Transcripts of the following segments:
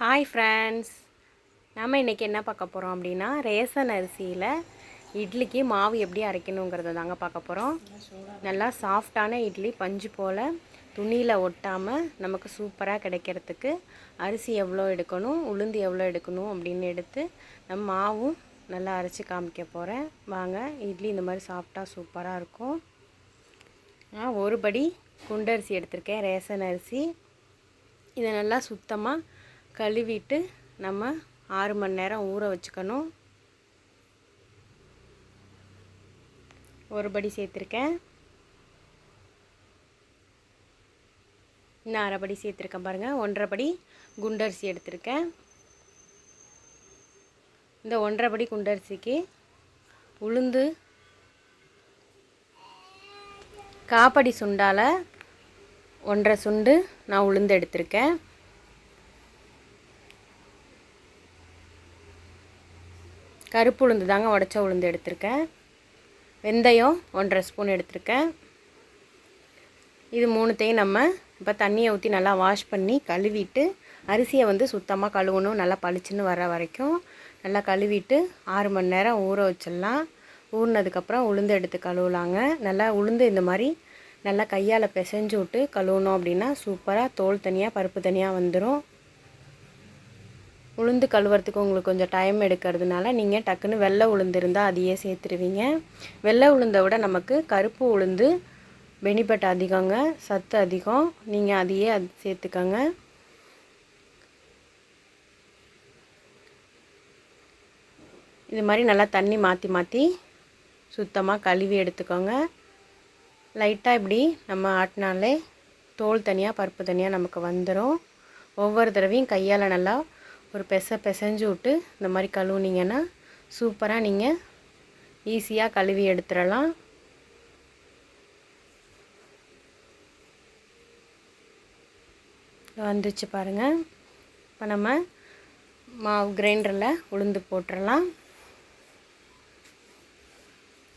Hi friends நம்ம இன்றைக்கி என்ன பார்க்க போகிறோம் அப்படின்னா ரேசன் அரிசியில் இட்லிக்கு மாவு எப்படி அரைக்கணுங்கிறத தாங்க பார்க்க போகிறோம் நல்லா சாஃப்டான இட்லி பஞ்சு போல் துணியில் ஒட்டாமல் நமக்கு சூப்பராக கிடைக்கிறதுக்கு அரிசி எவ்வளோ எடுக்கணும் உளுந்து எவ்வளோ எடுக்கணும் அப்படின்னு எடுத்து நம்ம மாவும் நல்லா அரைச்சி காமிக்க போகிறேன் வாங்க இட்லி இந்த மாதிரி சாஃப்டாக சூப்பராக இருக்கும். நான் ஒரு படி குண்டரிசி எடுத்திருக்கேன் ரேசன் அரிசி. இதை நல்லா சுத்தமாக கழுவிட்டு நம்ம ஆறு மணி நேரம் ஊற வச்சுக்கணும். ஒரு படி சேர்த்துருக்கேன். இன்னும் அரை படி சேர்த்துருக்கேன் பாருங்கள் ஒன்றரை படி குண்டரிசி எடுத்திருக்கேன். இந்த ஒன்றரை படி குண்டரிசிக்கு உளுந்து காப்படி சுண்டால் ஒன்றரை சுண்டு நான் உளுந்து எடுத்திருக்கேன். கருப்பு உளுந்து தாங்க உடச்ச உளுந்து எடுத்திருக்கேன். வெந்தயம் ஒன்றரை ஸ்பூன் எடுத்திருக்கேன். இது மூணுத்தையும் நம்ம இப்போ தண்ணியை ஊற்றி நல்லா வாஷ் பண்ணி கழுவிட்டு அரிசியை வந்து சுத்தமாக கழுவணும். நல்லா பளிச்சுன்னு வர வரைக்கும் நல்லா கழுவிட்டு ஆறு மணி நேரம் ஊற வச்சிடலாம். ஊறினதுக்கப்புறம் உளுந்து எடுத்து கழுவலாங்க. நல்லா உளுந்து இந்த மாதிரி நல்லா கையால் பிசைஞ்சு விட்டு கழுவணும் அப்படின்னா சூப்பராக தோல் தனியாக பருப்பு தனியாக வந்துடும் உளுந்து கழுவுறதுக்கு உங்களுக்கு கொஞ்சம் டைம் எடுக்கிறதுனால நீங்கள் டக்குன்னு வெள்ளை உளுந்து இருந்தால் அதையே சேர்த்துருவீங்க. வெள்ளை உளுந்தை விட நமக்கு கருப்பு உளுந்து பெனிஃபிட் அதிகங்க சத்து அதிகம். நீங்கள் அதையே அது சேர்த்துக்கோங்க. இது மாதிரி நல்லா தண்ணி மாற்றி மாற்றி சுத்தமாக கழுவி எடுத்துக்கோங்க. லைட்டாக இப்படி நம்ம ஆட்டினாலே தோல் தனியாக பருப்பு தனியாக நமக்கு வந்துடும் ஒவ்வொரு தடவையும் கையால் நல்லா ஒரு பெச பெசைஞ்சு விட்டு இந்த மாதிரி கழுவுனீங்கன்னா சூப்பராக நீங்கள் ஈஸியாக கழுவி எடுத்துடலாம். வந்துச்சு பாருங்கள் இப்போ நம்ம மாவு கிரைண்டரில் உளுந்து போட்டுடலாம்.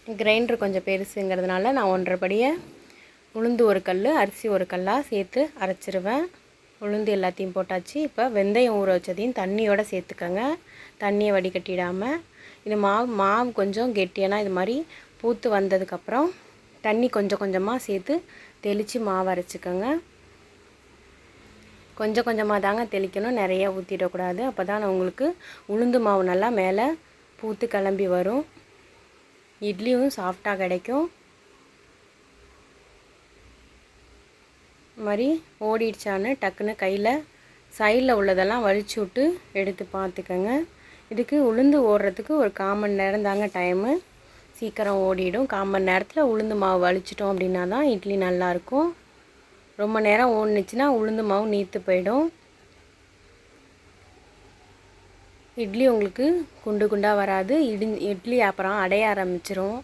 கிரைண்டர் கொஞ்சம் பெருசுங்கிறதுனால நான் ஒன்றரை படியை உளுந்து ஒரு கல் அரிசி ஒரு கல்லாக சேர்த்து அரைச்சிருவேன். உளுந்து எல்லாத்தையும் போட்டாச்சு. இப்போ வெந்தயம் ஊற வச்சதையும் தண்ணியோடு சேர்த்துக்கோங்க. தண்ணியை வடிகட்டிடாமல் இது மாவு மாவு கொஞ்சம் கெட்டியானா இது மாதிரி பூத்து வந்ததுக்கப்புறம் தண்ணி கொஞ்சம் கொஞ்சமாக சேர்த்து தெளித்து மாவு அரைச்சிக்கோங்க. கொஞ்சம் கொஞ்சமாக தாங்க தெளிக்கணும். நிறையா ஊற்றிடக்கூடாது அப்போ தான் உங்களுக்கு உளுந்து மாவு நல்லா மேலே பூத்து கிளம்பி வரும். இட்லியும் சாஃப்டாக கிடைக்கும். மாதிரி ஓடிடுச்சான்னு டக்குன்னு கையில் சைடில் உள்ளதெல்லாம் வலிச்சு விட்டு எடுத்து பார்த்துக்கோங்க. இதுக்கு உளுந்து ஓடுறதுக்கு ஒரு காமன் நேரம் தாங்க டைமு சீக்கிரம் ஓடிடும். காமன் நேரத்தில் உளுந்து மாவு வலிச்சிட்டோம் அப்படின்னா தான் இட்லி நல்லாயிருக்கும் ரொம்ப நேரம் ஓடுனுச்சுன்னா உளுந்து மாவு நீத்து போயிடும். இட்லி உங்களுக்கு குண்டு குண்டாக வராது. இடி இட்லி அப்புறம் அடைய ஆரம்பிச்சிரும்.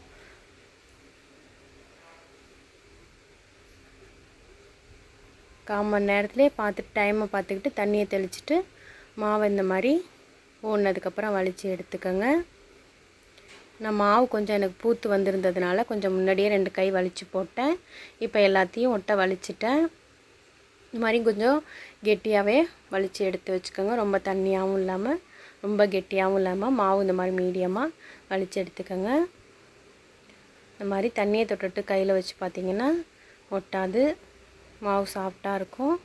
கால் மணி நேரத்துலேயே பார்த்துட்டு டைமை பார்த்துக்கிட்டு தண்ணியை தெளிச்சிட்டு மாவை இந்த மாதிரி ஓடினதுக்கப்புறம் வலித்து எடுத்துக்கோங்க. நான் மாவு கொஞ்சம் எனக்கு பூத்து வந்திருந்ததுனால கொஞ்சம் முன்னாடியே ரெண்டு கை வலித்து போட்டேன். இப்போ எல்லாத்தையும் ஒட்ட வலிச்சிட்டேன். இந்த மாதிரி கொஞ்சம் கெட்டியாகவே வலித்து எடுத்து வச்சுக்கோங்க. ரொம்ப தண்ணியாகவும் இல்லாமல் ரொம்ப கெட்டியாகவும் இல்லாமல் மாவு இந்த மாதிரி மீடியமாக வலித்து எடுத்துக்கோங்க. இந்த மாதிரி தண்ணியை தொட்டுட்டு கையில் வச்சு பார்த்திங்கன்னா ஒட்டாது. மாவு சாஃப்டாக இருக்கும்.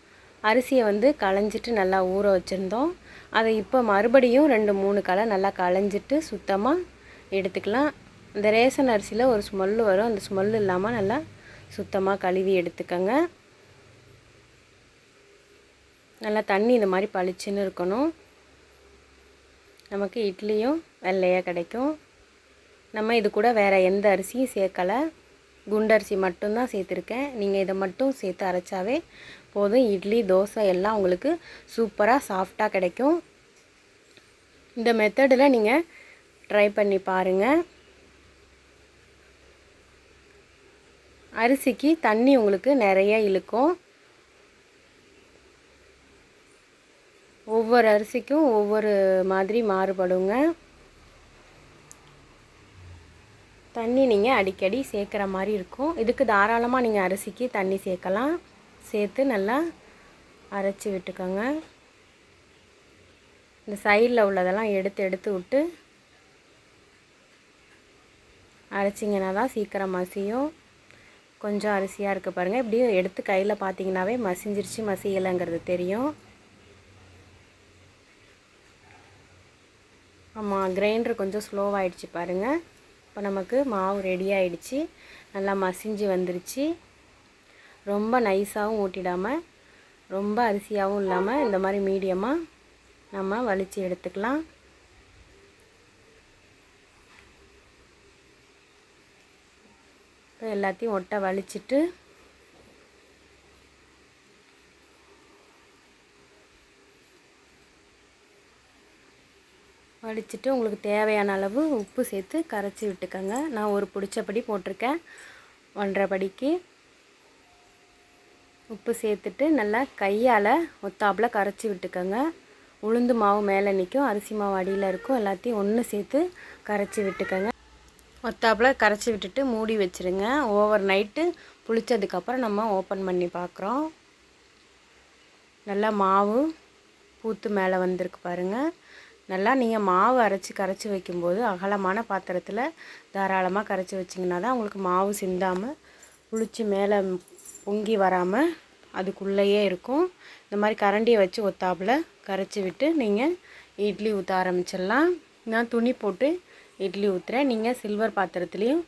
அரிசியை வந்து களைஞ்சிட்டு நல்லா ஊற வச்சுருந்தோம். அதை இப்போ மறுபடியும் ரெண்டு மூணு களை நல்லா களைஞ்சிட்டு சுத்தமாக எடுத்துக்கலாம். இந்த ரேஷன் அரிசியில் ஒரு ஸ்மெல்லு வரும். அந்த ஸ்மெல் இல்லாமல் நல்லா சுத்தமாக கழுவி எடுத்துக்கோங்க. நல்லா தண்ணி இந்த மாதிரி பளிச்சுன்னு இருக்கணும். நமக்கு இட்லியும் வெள்ளையாக கிடைக்கும். நம்ம இது கூட வேறு எந்த அரிசியும் சேர்க்கலை. குண்டரிசி மட்டும்தான் சேர்த்துருக்கேன். நீங்கள் இதை மட்டும் சேர்த்து அரைச்சாவே போதும். இட்லி தோசை எல்லாம் உங்களுக்கு சூப்பராக சாஃப்டாக கிடைக்கும். இந்த மெத்தடில் நீங்கள் ட்ரை பண்ணி பாருங்கள் அரிசிக்கு தண்ணி உங்களுக்கு நிறைய இழுக்கும். ஒவ்வொரு அரிசிக்கும் ஒவ்வொரு மாதிரி மாறுபடுங்க. தண்ணி நீங்கள் அடிக்கடி சேர்க்குற மாதிரி இருக்கும். இதுக்கு தாராளமாக நீங்கள் அரிசிக்கு தண்ணி சேர்க்கலாம். சேர்த்து நல்லா அரைச்சி விட்டுக்கோங்க. இந்த சைடில் உள்ளதெல்லாம் எடுத்து எடுத்து விட்டு அரைச்சிங்கன்னா தான் சீக்கிரம் மசியும். கொஞ்சம் அரிசியாக இருக்குது பாருங்கள் இப்படியே எடுத்து கையில் பார்த்தீங்கன்னாவே மசிஞ்சிருச்சு மசியலைங்கிறது தெரியும். ஆமாம் கிரைண்டர் கொஞ்சம் ஸ்லோவாகிடுச்சு பாருங்கள் இப்போ நமக்கு மாவு ரெடி ஆகிடுச்சு நல்லா மசிஞ்சு வந்துருச்சு. ரொம்ப நைஸாகவும் ஊட்டிடாமல் ரொம்ப அரிசியாகவும் இல்லாமல் இந்த மாதிரி மீடியமாக நம்ம வலித்து எடுத்துக்கலாம். இப்போ எல்லாத்தையும் ஒட்டை வலிச்சிட்டு வடிச்சிட்டு உங்களுக்கு தேவையான அளவு உப்பு சேர்த்து கரைச்சி விட்டுக்கோங்க. நான் ஒரு பிடிச்சபடி போட்டிருக்கேன். ஒன்றரை படிக்கு உப்பு சேர்த்துட்டு நல்லா கையால் ஒத்தாப்பில் கரைச்சி விட்டுக்கோங்க. உளுந்து மாவு மேலே நிற்கும் அரிசி மாவு அடியில் இருக்கும். எல்லாத்தையும் ஒன்று சேர்த்து கரைச்சி விட்டுக்கோங்க. ஒத்தாப்பில் கரைச்சி விட்டுட்டு மூடி வச்சுருங்க. ஓவர் நைட்டு புளிச்சதுக்கப்புறம் நம்ம ஓப்பன் பண்ணி பார்க்குறோம் நல்லா மாவு பூத்து மேலே வந்திருக்கு பாருங்கள் நல்லா நீங்கள் மாவு அரைச்சி கரைச்சி வைக்கும்போது அகலமான பாத்திரத்தில் தாராளமாக கரைச்சி வச்சிங்கன்னா தான் உங்களுக்கு மாவு சிந்தாமல் புளிச்சு மேலே பொங்கி வராமல் அதுக்குள்ளேயே இருக்கும். இந்த மாதிரி கரண்டியை வச்சு ஒத்தாப்பில் கரைச்சி விட்டு நீங்கள் இட்லி ஊற்ற ஆரம்பிச்சிடலாம். நான் துணி போட்டு இட்லி ஊற்றுறேன் நீங்கள் சில்வர் பாத்திரத்துலேயும்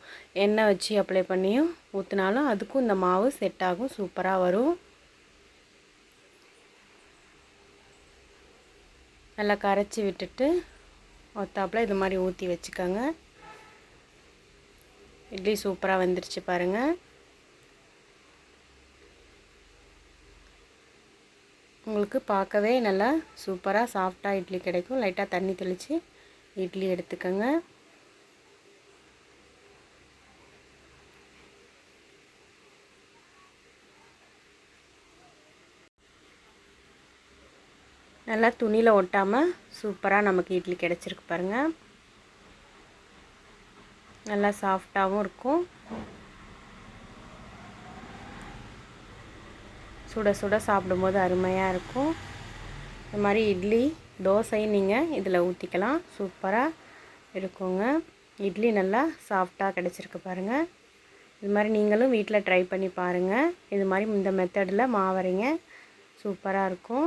எண்ணெய் வச்சு அப்ளை பண்ணியும் ஊற்றினாலும் அதுக்கும் இந்த மாவு செட் ஆகும். சூப்பராக வரும். நல்லா கரைச்சி விட்டுட்டு ஒத்தாப்பில் இது மாதிரி ஊற்றி வச்சுக்கோங்க. இட்லி சூப்பராக வந்துருச்சு பாருங்கள் உங்களுக்கு பார்க்கவே நல்லா சூப்பராக சாஃப்டாக இட்லி கிடைக்கும். லைட்டாக தண்ணி தெளித்து இட்லி எடுத்துக்கோங்க. நல்லா துணியில் ஒட்டாமல் சூப்பராக நமக்கு இட்லி கிடச்சிருக்கு பாருங்கள் நல்லா சாஃப்டாகவும் இருக்கும். சுட சுட சாப்பிடும்போது அருமையாக இருக்கும். இந்த மாதிரி இட்லி தோசையும் நீங்கள் இதில் ஊற்றிக்கலாம் சூப்பராக இருக்குங்க. இட்லி நல்லா சாஃப்டாக கிடச்சிருக்கு பாருங்கள் இது மாதிரி நீங்களும் வீட்டில் ட்ரை பண்ணி பாருங்கள் இது மாதிரி இந்த மெத்தடில் மாவரைங்க சூப்பராக இருக்கும்.